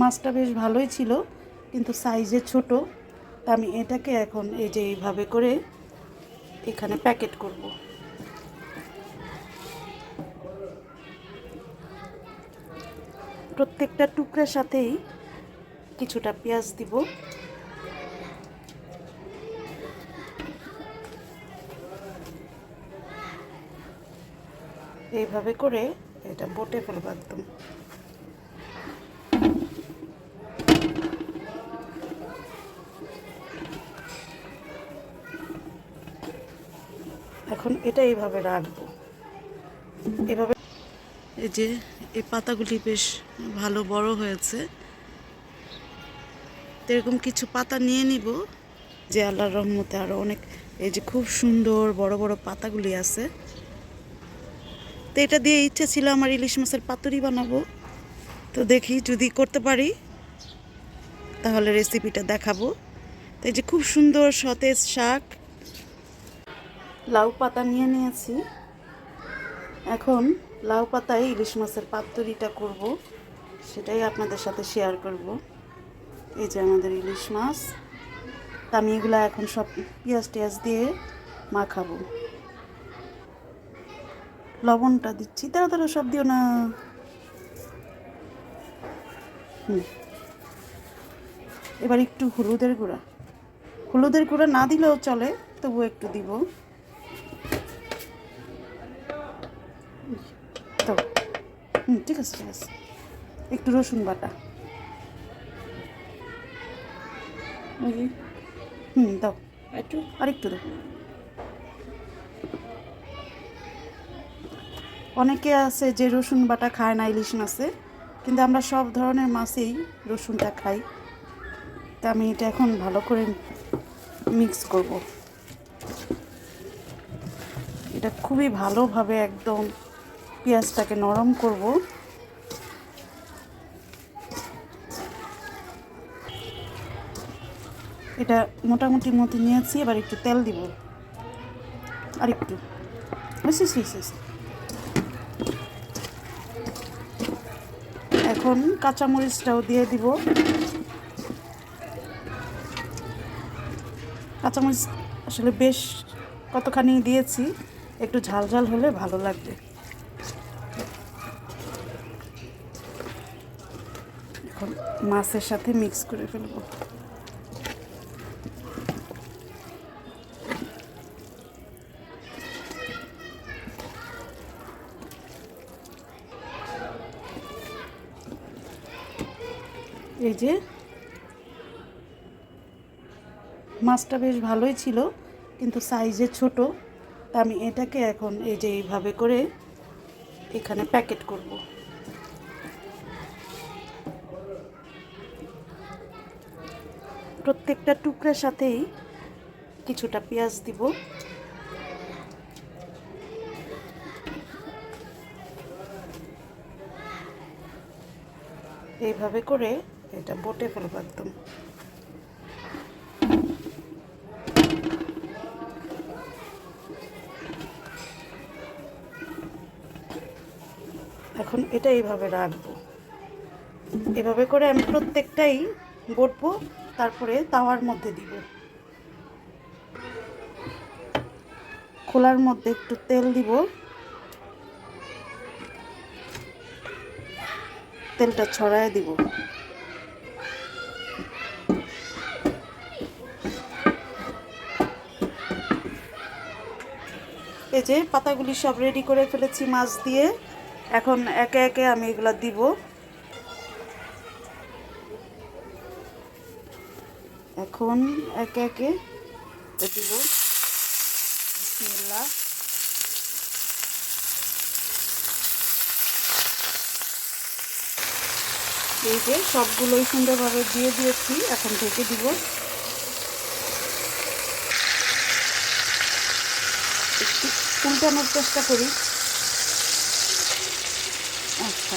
মাছটা বেশ ভালোই ছিল, কিন্তু সাইজে ছোট। আমি এটাকে এখন এই যে এইভাবে করে এখানে প্যাকেট করব। প্রত্যেকটা টুকরার সাথেই কিছুটা পেঁয়াজ দিব। এইভাবে করে এটা বটে ফেলব একদম। এখন এটা এইভাবে রাখব। এভাবে এই যে এই পাতাগুলি বেশ ভালো বড় হয়েছে। এরকম কিছু পাতা নিয়ে নিব যে আল্লাহর রহমতে আরও অনেক এই যে খুব সুন্দর বড় বড় পাতাগুলি আছে। তো এটা দিয়ে ইচ্ছে ছিল আমার ইলিশ মাছের পাতুরি বানাবো। তো দেখি যদি করতে পারি, তাহলে রেসিপিটা দেখাবো। তো এই যে খুব সুন্দর সতেজ শাক লাউ পাতা নিয়ে নিয়েছি। এখন লাউ পাতায় ইলিশ মাছের পাতুরিটা করব। সেটাই আপনাদের সাথে শেয়ার করব। এই যে আমাদের ইলিশ মাছ। আমি এগুলো এখন সব পেঁয়াজ টিয়াজ দিয়ে মাখাবো। লবণটা দিচ্ছি। তাড়াতাড়ি সব দিও না। হুম। এবার একটু হলুদের গুঁড়া। হলুদের গুঁড়া না দিলেও চলে তবু একটু দিব। তো হুম ঠিক আছে ঠিক আছে। একটু রসুন বাটা। হুম দাও। একটু? আর একটু দাও। অনেকে আছে যে রসুন বাটা খায় না ইলিশ মাছে কিন্তু আমরা সব ধরনের মাছেই রসুনটা খাই। তা আমি এটা এখন ভালো করে মিক্স করব। এটা খুবই ভালোভাবে একদম পেঁয়াজটাকে নরম করব। এটা মোটামুটি মতো নিয়েছি, এবার একটু তেল দিব। আর একটু। এখন কাঁচামরিচটাও দিয়ে দিব। কাঁচামরিচ আসলে বেশ কতখানি দিয়েছি, একটু ঝাল ঝাল হলে ভালো লাগবে। এখন মাছের সাথে মিক্স করে ফেলব। এই যে মাছটা বেশ ভালোই ছিল, কিন্তু সাইজে ছোট আমি এটাকে এখন এই যে এইভাবে করে এখানে প্যাকেট করব। প্রত্যেকটা টুকরার সাথেই কিছুটা পেঁয়াজ দিব। এইভাবে করে এটা বটে ফেলব একদম। এখন এটা এইভাবে রাখব। এভাবে করে আমি প্রত্যেকটাই বটবো। তারপরে তাওয়ার মধ্যে দিব। খোলার মধ্যে একটু তেল দিব। তেলটা ছড়ায় দিব। এই যে পাতাগুলি সব রেডি করে ফেলেছি মাছ দিয়ে। এখন একে একে আমি এগুলা দিব। এখন একে একে দিব। বিসমিল্লাহ। এই যে সবগুলোই সুন্দরভাবে দিয়ে দিয়েছি, এখন ঢেকে দিব। একটু উল্টানোর চেষ্টা করি। আচ্ছা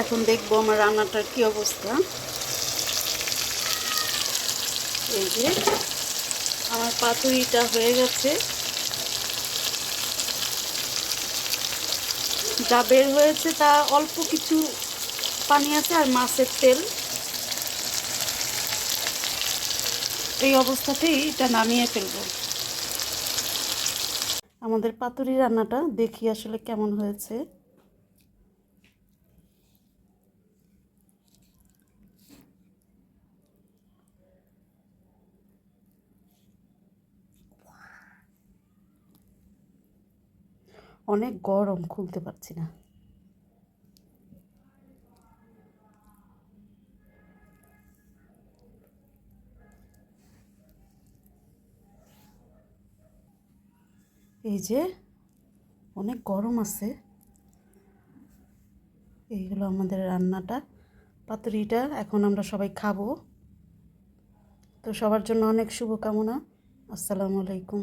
এখন দেখব আমার রান্নাটার কি অবস্থা। এই যে আমার পাতুরিটা হয়ে গেছে। যা বের হয়েছে তা অল্প কিছু পানি আছে আর মাছের তেল। এই অবস্থাতেই এটা নামিয়ে ফেলব। আমাদের পাতুরি রান্নাটা দেখি আসলে কেমন হয়েছে। অনেক গরম, খুলতে পারছি না। এই যে অনেক গরম আছে। এই হলো আমাদের রান্নাটা। পাতুরিটা এখন আমরা সবাই খাব। তো সবার জন্য অনেক শুভকামনা। আসসালামু আলাইকুম।